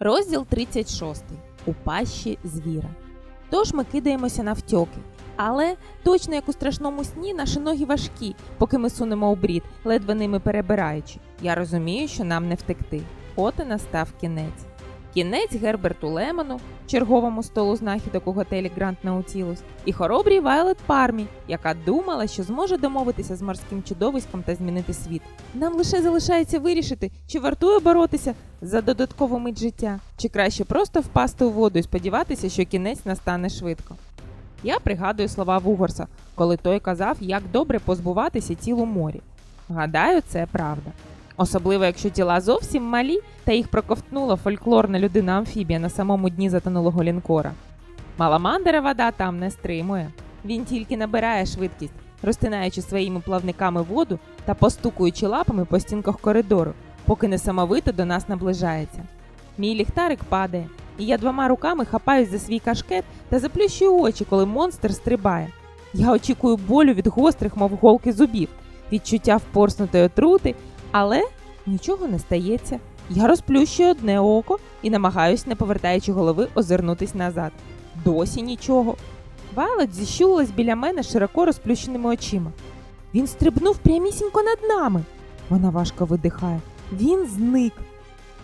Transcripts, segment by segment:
Розділ 36. У пащі звіра. Тож ми кидаємося на втьоки. Але точно як у страшному сні наші ноги важкі, поки ми сунемо у брід, ледве ними перебираючи. Я розумію, що нам не втекти. От і настав кінець. Кінець Герберту Лемону, черговому столу знахідок у готелі Гранд Наутілус, і хоробрій Вайлет Пармі, яка думала, що зможе домовитися з морським чудовиськом та змінити світ. Нам лише залишається вирішити, чи вартує боротися за додаткову мить життя, чи краще просто впасти у воду і сподіватися, що кінець настане швидко. Я пригадую слова Вугорса, коли той казав, як добре позбуватися тіл морі. Гадаю, це правда. Особливо, якщо тіла зовсім малі, та їх проковтнула фольклорна людина амфібія на самому дні затонулого лінкора. Маламандера вода там не стримує. Він тільки набирає швидкість, розтинаючи своїми плавниками воду та постукуючи лапами по стінках коридору, поки несамовито до нас наближається. Мій ліхтарик падає, і я двома руками хапаюсь за свій кашкет та заплющую очі, коли монстр стрибає. Я очікую болю від гострих, мов голки зубів, відчуття впорснутої отрути, але нічого не стається. Я розплющую одне око і намагаюсь, не повертаючи голови, озирнутись назад. Досі нічого. Вайлет зіщулилась біля мене широко розплющеними очима. Він стрибнув прямісінько над нами. Вона важко видихає. Він зник.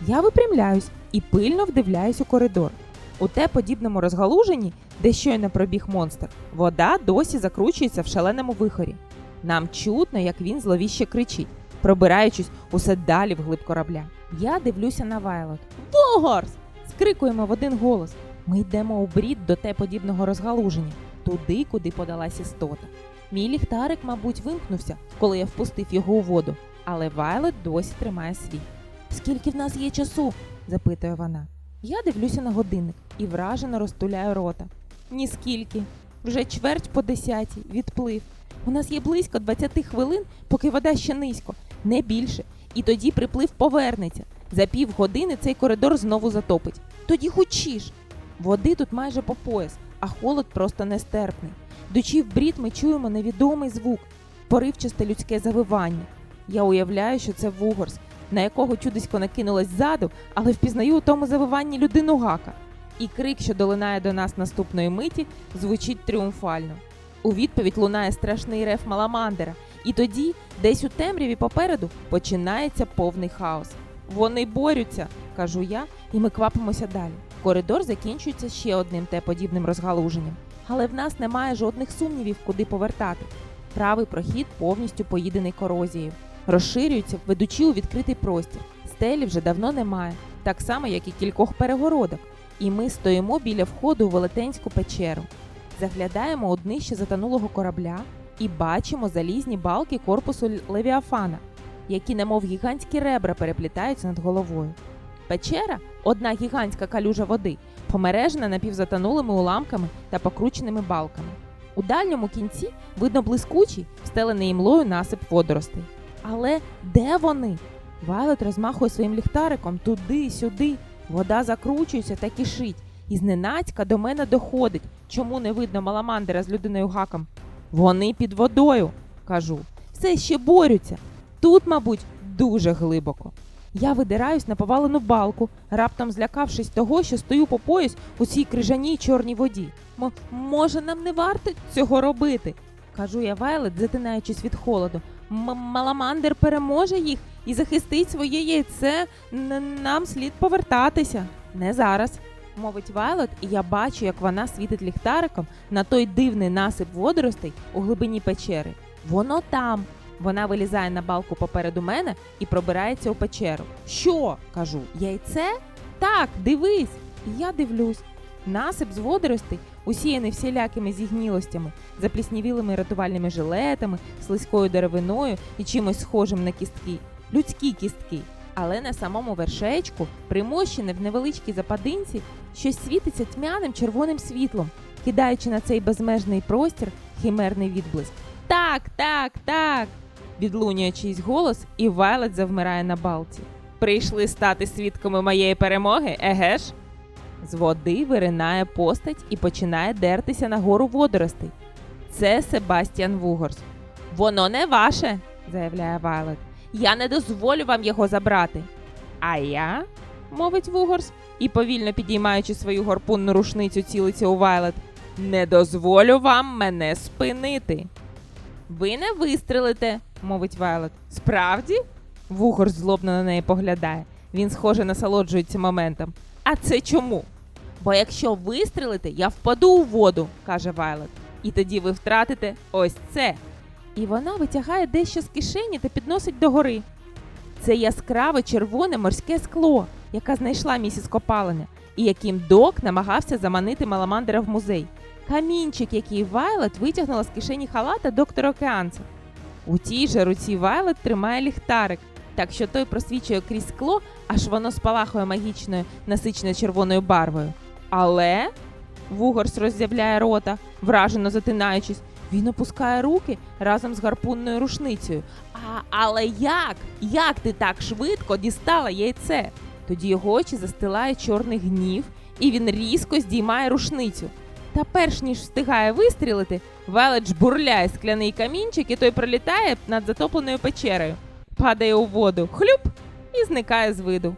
Я випрямляюсь і пильно вдивляюсь у коридор. У те подібному розгалуженні, де щойно пробіг монстр, вода досі закручується в шаленому вихорі. Нам чутно, як він зловіще кричить, пробираючись усе далі вглиб корабля. Я дивлюся на Вайлот. Вогорс! скрикуємо в один голос. Ми йдемо у брід до те подібного розгалуження, туди, куди подалась істота. Мій ліхтарик, мабуть, вимкнувся, коли я впустив його у воду, але Вайлет досі тримає свій. Скільки в нас є часу? запитує вона. Я дивлюся на годинник і вражено розтуляю рота. Ніскільки. Вже чверть по десятій, відплив. У нас є близько 20 хвилин, поки вода ще низько, не більше. І тоді приплив повернеться. За півгодини цей коридор знову затопить. Тоді хочеш. Води тут майже по пояс, а холод просто нестерпний. Дучи в брід, ми чуємо невідомий звук, поривчасте людське завивання. Я уявляю, що це Вугорс, на якого чудисько накинулось ззаду, але впізнаю у тому завиванні людину гака. І крик, що долинає до нас наступної миті, звучить тріумфально. У відповідь лунає страшний рев Маламандера, і тоді, десь у темряві попереду, починається повний хаос. Вони борються, кажу я, і ми квапимося далі. Коридор закінчується ще одним те подібним розгалуженням, але в нас немає жодних сумнівів, куди повертати. Правий прохід повністю поїдений корозією, розширюється, ведучи у відкритий простір. Стелі вже давно немає, так само, як і кількох перегородок. І ми стоїмо біля входу у велетенську печеру. Заглядаємо у днище затонулого корабля і бачимо залізні балки корпусу Левіафана, які, немов гігантські ребра, переплітаються над головою. Печера одна гігантська калюжа води, помережена напівзатонулими уламками та покрученими балками. У дальньому кінці видно блискучий, встелений імлою насип водоростей. Але де вони? Вайлет розмахує своїм ліхтариком туди, сюди. Вода закручується та кишить, і зненацька до мене доходить, чому не видно маламандера з людиною гаком. Вони під водою, кажу. Все ще борються. Тут, мабуть, дуже глибоко. Я видираюсь на повалену балку, раптом злякавшись того, що стою по пояс у цій крижаній чорній воді. М- може, нам не варто цього робити? кажу я Вайлет, затинаючись від холоду. М- Маламандер переможе їх і захистить своє яйце. Н- нам слід повертатися. Не зараз, мовить Вайлет, і я бачу, як вона світить ліхтариком на той дивний насип водоростей у глибині печери. Воно там. Вона вилізає на балку попереду мене і пробирається у печеру. Що? кажу, яйце? Так, дивись. І я дивлюсь. Насип з водоростей, усіяний всілякими зігнілостями, запліснівілими рятувальними жилетами, слизькою деревиною і чимось схожим на кістки, людські кістки. Але на самому вершечку, примощене в невеличкій западинці, щось світиться тьмяним червоним світлом, кидаючи на цей безмежний простір химерний відблиск. Так, так, так. відлунює чийсь голос, і Вайлет завмирає на балці. Прийшли стати свідками моєї перемоги, еге ж? З води виринає постать і починає дертися на гору водоростей. Це Себастьян Вугорс. Воно не ваше, заявляє Вайлет. Я не дозволю вам його забрати. А я? мовить Вугорс, і повільно підіймаючи свою горпунну рушницю, цілиться у Вайлет. Не дозволю вам мене спинити. Ви не вистрелите, мовить Вайлет. Справді? Вугорс злобно на неї поглядає. Він, схоже, насолоджується моментом. А це чому? Бо якщо вистрелите, я впаду у воду, каже Вайлет. І тоді ви втратите ось це. І вона витягає дещо з кишені та підносить догори. Це яскраве червоне морське скло, яке знайшла місіс Копалення, і яким док намагався заманити Маламандера в музей. Камінчик, який Вайлет витягнула з кишені халата доктора Океанца. У тій же руці Вайлет тримає ліхтарик, так що той просвічує крізь скло, аж воно спалахує магічною насичено червоною барвою. Але Вугорс роззявляє рота, вражено затинаючись. Він опускає руки разом з гарпунною рушницею. А, але як? Як ти так швидко дістала яйце? Тоді його очі застилає чорний гнів, і він різко здіймає рушницю. Та перш ніж встигає вистрілити, велич бурляє скляний камінчик, і той пролітає над затопленою печерою, падає у воду, хлюп і зникає з виду.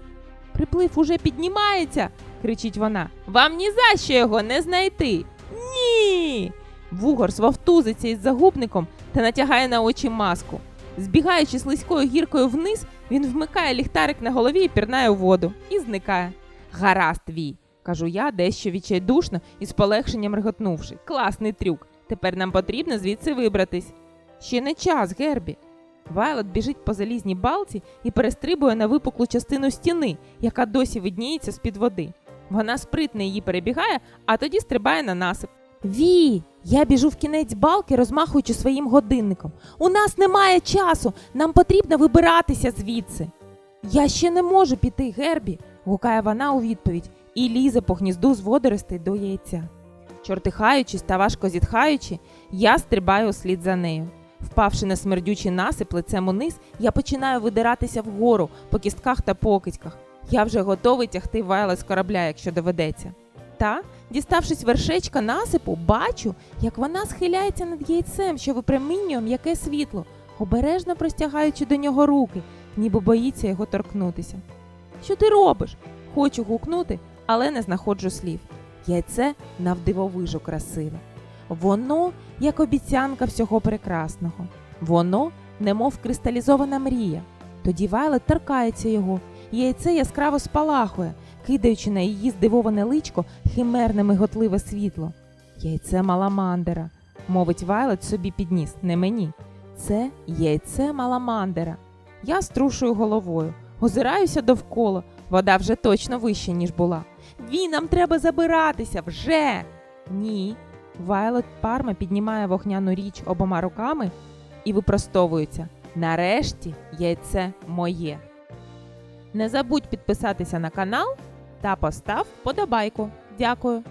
Приплив уже піднімається, кричить вона. Вам ні за що його не знайти. Ні. Вугорс вовтузиться із загубником та натягає на очі маску. Збігаючи слизькою гіркою вниз, він вмикає ліхтарик на голові і пірнає у воду і зникає. Гаразд твій, кажу я, дещо відчайдушно і з полегшенням реготнувши. Класний трюк. Тепер нам потрібно звідси вибратись. Ще не час, Гербі. Вайлот біжить по залізній балці і перестрибує на випуклу частину стіни, яка досі видніється з-під води. Вона спритно її перебігає, а тоді стрибає на насип. Ві! Я біжу в кінець балки, розмахуючи своїм годинником. У нас немає часу, нам потрібно вибиратися звідси. Я ще не можу піти, Гербі, гукає вона у відповідь і лізе по гнізду з водоростей до яйця. Чортихаючись та важко зітхаючи, я стрибаю услід за нею. Впавши на смердючий насип лицем униз, я починаю видиратися вгору по кістках та покидьках. Я вже готовий тягти Вайла з корабля, якщо доведеться. Та, діставшись вершечка насипу, бачу, як вона схиляється над яйцем, що випромінює м'яке світло, обережно простягаючи до нього руки, ніби боїться його торкнутися. Що ти робиш? Хочу гукнути, але не знаходжу слів. Яйце навдивовижу красиве. Воно як обіцянка всього прекрасного. Воно, немов кристалізована мрія. Тоді Вайлет торкається його, яйце яскраво спалахує, кидаючи на її здивоване личко химерне миготливе світло. Яйце маламандера, мовить Вайлет собі підніс, не мені. Це яйце маламандера. Я струшую головою, озираюся довкола. Вода вже точно вища, ніж була. Ві, нам треба забиратися вже. Ні. Вайлот Парма піднімає вогняну річ обома руками і випростовується. Нарешті яйце моє. Не забудь підписатися на канал та постав подобайку. Дякую.